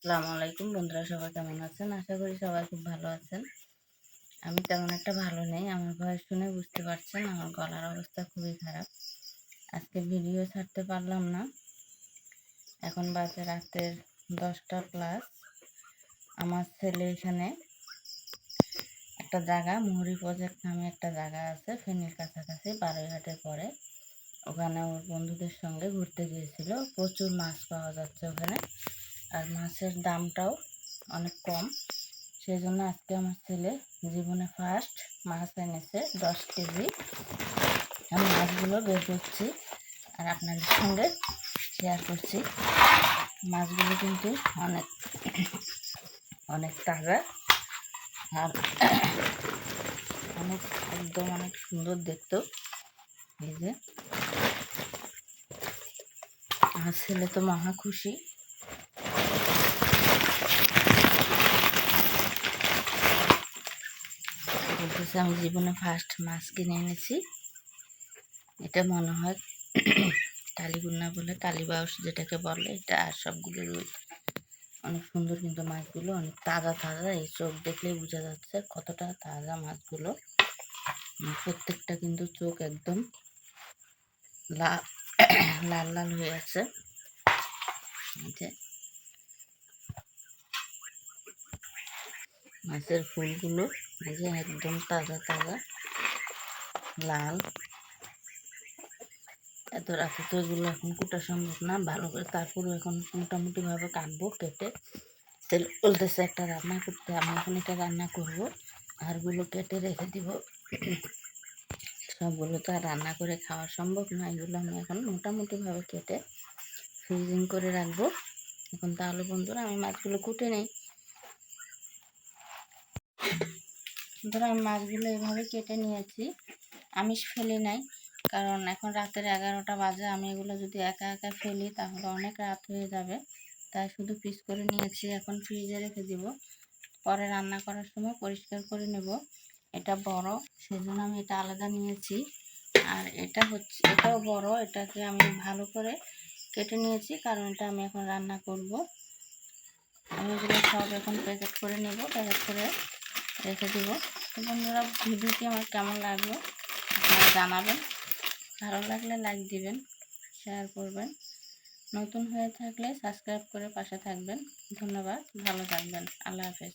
আসসালামু আলাইকুম বন্ধুরা, সবাই কেমন আছেন? আশা করি সবাই খুব ভালো আছেন। আমি তেমন একটা ভালো নেই, আমার ভয়েস শুনে বুঝতে পারছেন, আমার গলার অবস্থা খুবই খারাপ। আজকে ভিডিও ছাড়তে পারলাম না। এখন বাজে রাতের দশটা প্লাস আমার ছেলে এখানে একটা জায়গা, মুহুরি প্রজেক্ট নামে একটা জায়গা আছে, ফেনীর কাছাকাছি, বারোইহাটের পরে। ওখানে ওর বন্ধুদের সঙ্গে ঘুরতে গিয়েছিল, প্রচুর মাছ পাওয়া যাচ্ছে ওখানে। আর মাছের দামটাও অনেক কম। সেই জন্য আজকে আমার ছেলে জীবনে ফার্স্ট মাছ এনেছে দশ কেজি। আমি মাছগুলো বের করছি আর আপনাদের সঙ্গে শেয়ার করছি। মাছগুলো কিন্তু অনেক অনেক তাজা আর অনেক, একদম অনেক সুন্দর দেখতেও। এই যে, আমার ছেলে তো মহা খুশি। বলতেছে, আমি জীবনে ফার্স্ট মাছ কিনে এনেছি। এটা মনে হয় কালীগুন্না বলে কালীবাউস যেটাকে বলে, এটা আর সবগুলো রুই। অনেক সুন্দর কিন্তু মাছগুলো, অনেক তাজা তাজা, এই চোখ দেখলেই বোঝা যাচ্ছে কতটা তাজা মাছগুলো। প্রত্যেকটা কিন্তু চোখ একদম লাল লাল হয়ে আছে। মাছের ফুলগুলো। যে একদম তাজা তাজা, লাল। এত রাতে তো এগুলো এখন কুটা সম্ভব না, ভালো করে তারপরেও এখন মোটামুটিভাবে কাটবো, কেটে তেল বলতেছে একটা রান্না করতে। আমি এখন এটা রান্না করব আরগুলো কেটে রেখে দিব। সবগুলো তো আর রান্না করে খাওয়া সম্ভব না, এগুলো আমি এখন মোটামুটিভাবে কেটে ফ্রিজিং করে রাখব। এখন তাহলে বন্ধুরা, আমি মাছগুলো কুটে নেই। ধরো আমি মাছগুলো এভাবে কেটে নিয়েছি। আমিষ ফেলি নাই, কারণ এখন রাতের এগারোটা বাজে। আমি এগুলো যদি একা একা ফেলি, তাহলে অনেক রাত হয়ে যাবে। তাই শুধু পিস করে নিয়েছি, এখন ফ্রিজে রেখে দিব। পরে রান্না করার সময় পরিষ্কার করে নেব। এটা বড়, সেজন্য আমি এটা আলাদা নিয়েছি। আর এটা হচ্ছে, এটাও বড়, এটাকে আমি ভালো করে কেটে নিয়েছি, কারণ এটা আমি এখন রান্না করব। আমি এগুলো সব এখন প্যাকেট করে নেব প্যাকেট করে রেখে দেবো। তো বন্ধুরা, ভিডিওটি আমার কেমন লাগল আপনারা জানাবেন। ভালো লাগলে লাইক দিবেন শেয়ার করবেন। নতুন হয়ে থাকলে সাবস্ক্রাইব করে পাশে থাকবেন। ধন্যবাদ, ভালো থাকবেন। আল্লাহ হাফেজ।